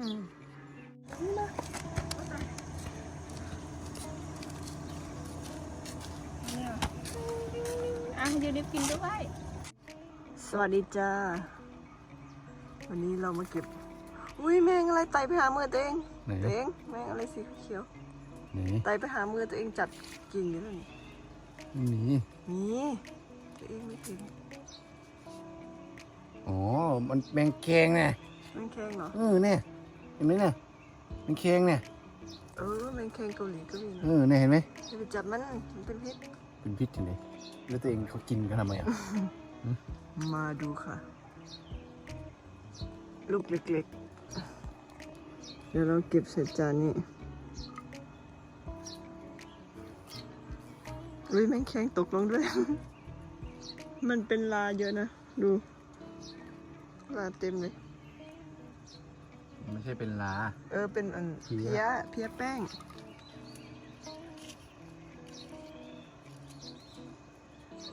มนี่นะเนี่ยอะยูนิฟกินด้วย สวัสดีจ้า วันนี้เรามาเก็บ อุ้ยแมงอะไรไต่ไปหามือตัวเองไหน ตัวเองแมงอะไรสีเขียวไหนไต่ไปหามือตัวเองจับกิ่งอยู่นั่นไม่มี นี่ตัวเองไม่ถึงอ๋อ มันแมงแคงเนี่ยแมงแคงเหรอ เออเนี่ยเห็นไหมเนี่ยแมงแคงเนี่ยเออแมงแคงเกาหลีก็มีนะเออเนี่ยเห็นไหมอย่าไปจับมันมันเป็นพิษเป็นพิษจริงเลยแล้วตัวเองเขากินกันทำไมอะมาดูค่ะ ลูกเล็กๆ เดี๋ยวเราเก็บใส่จานนี้อุ้ยแมงแคงตกลงด้วย มันเป็นลาเยอะนะ ดู ลาเต็มเลย ไม่ใช่เป็นลา เออเป็นอันเพี้เพียยเพียแป้ง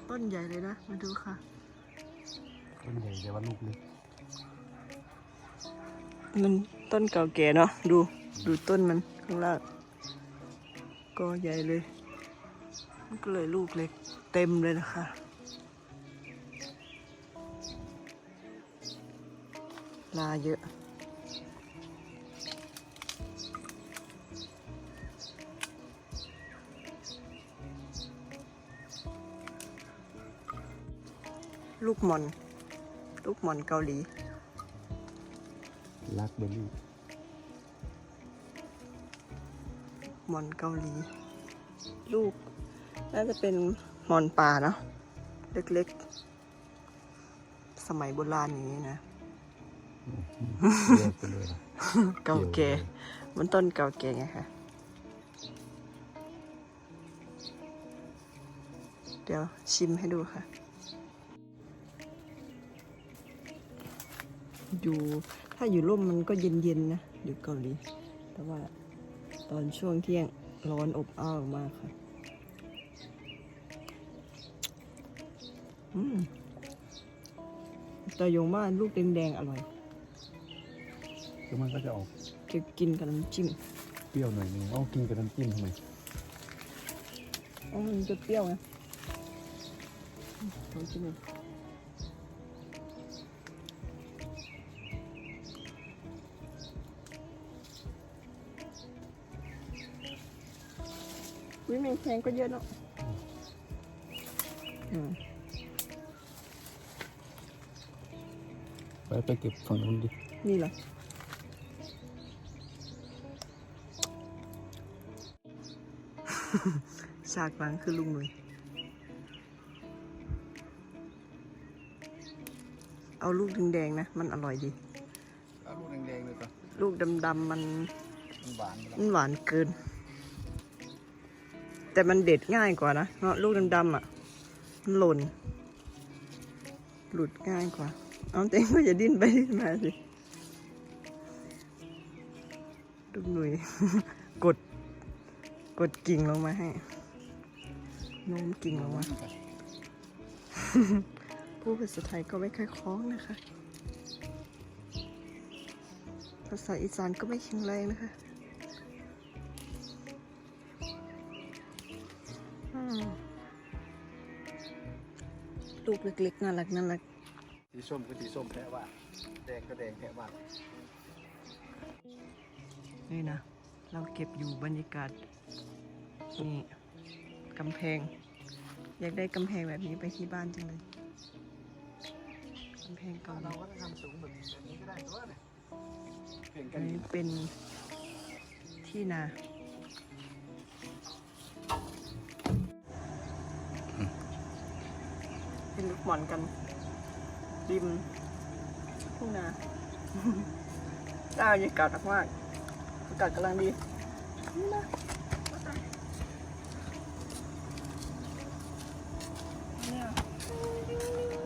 ต้นใหญ่เลยนะ มาดูค่ะ ต้นใหญ่แต่ว่าลูกเล็กมันต้นเก่าแก่เนาะดูดูต้นมันข้างล่างก็ใหญ่เลย มันก็เลยลูกเล็กเต็มเลยนะคะ ลาเยอะ ลูกหมอน ลูกหมอนเกาหลีลักเบอร์รี่หมอนเกาหลี ลูก น่าจะเป็นหมอนป่าเนาะเล็กๆ สมัยโบราณอย่างนี้นะเรียกไปเลยนะเก่าแก่มันต้นเก่าแก่ไงคะเดี๋ยวชิมให้ดูค่ะ อยู่ถ้าอยู่ร่มมันก็เย็นๆนะอยู่เกาหลีแต่ว่าตอนช่วงเที่ยงร้อนอบอ้าวมากค่ะอืมแต่โยงว่าลูกแดงๆอร่อยแล้วมันก็จะออกจะกินกับน้ำจิ้มเปรี้ยวหน่อยนึงเอากินกับน้ำจิ้มทำไมอ๋อมันจะเปรี้ยวไงอืมลองชิม ดูวิแมงแคงก็เยอะเนาะอืมไปไปเก็บฝั่งนู้นดิ นี่เหรอฉากหลังคือลุงหนุ่ยเอาลูกแดงๆนะ มันอร่อยดี เอาลูกแดงๆเลยก่อนลูกดำๆมัน มันหวานไปแล้วมันหวานเกิน แต่มันเด็ดง่ายกว่านะเนาะลูกดำๆอะมันหล่น หลุดง่ายกว่าเอาเต็งก็อย่าดิ้นไปดิ้นมาสิลูกหนุ่ยกด กดกิ่งลงมาให้โน้มกิ่งลงมาผู้ภาษาไทยก็ไม่ค่อยคล้องนะคะ ภาษาอีสานก็ไม่แข็งแรงนะคะ ลูกเล็กๆน่ารักน่ารักสีส้มก็สีส้มแพ้ว่าแดงก็แดงแพ้ว่านี่นะ เราเก็บอยู่บรรยากาศ นี่กำแพง อยากได้กำแพงแบบนี้ไปที่บ้านจังเลยกำแพงเก่าเราก็จะทำสูงแบบนี้ก็ได้ตัวเนี่ยเก่งกัอันนนี้เป็นที่นา หมอนกัน ริมทุ่งนาได้บรรยากาศมากๆอากาศกำลังดีนี่นะเนี่ย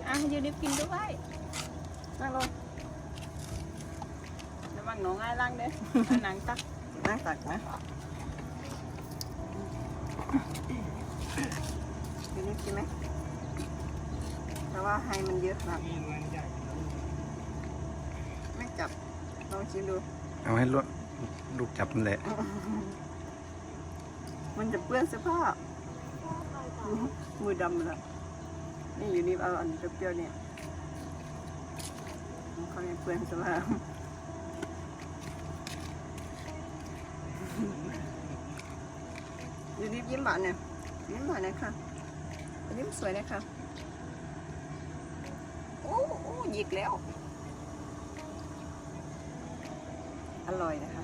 อะยูนิฟกินด้วยนั่งลงระวังหนองง่ายล่างเด้อหนังตักนั่งตักนะยูนิฟกินไหมแต่ ว่าไฮมันเยอะมากไม่จับลองชิมดู เอาให้ลูกลูกจับนั่นแหละ มันจะเปื้อนเสื้อผ้ามือดำแล้วนี่อยู่นี่เอาอันเปรี้ยวๆเนี่ยเขาเนี่ยเปื้อนเสื้อผ้าอยู่นี่ยิ้มหวานเนี่ยยิ้มหวานนะคะยิ้มสวยนะคะโอ้โอ้ หยิกแล้ว อร่อยนะคะ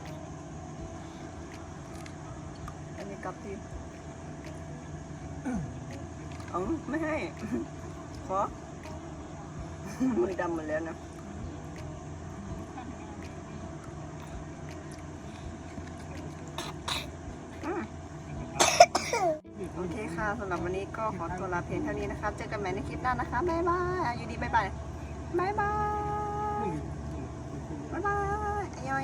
อันนี้กลับที่เอาไม่ให้ ขอ มือดำหมดแล้วนะโอเคค่ะสำหรับวันนี้ก็ขอตัวลาเพียงเท่านี้นะคะ เจอกันใหม่ในคลิปหน้านะคะ บ๊ายบาย อยู่ดีบ๊ายบาย บ๊ายบายบ๊ายบายอา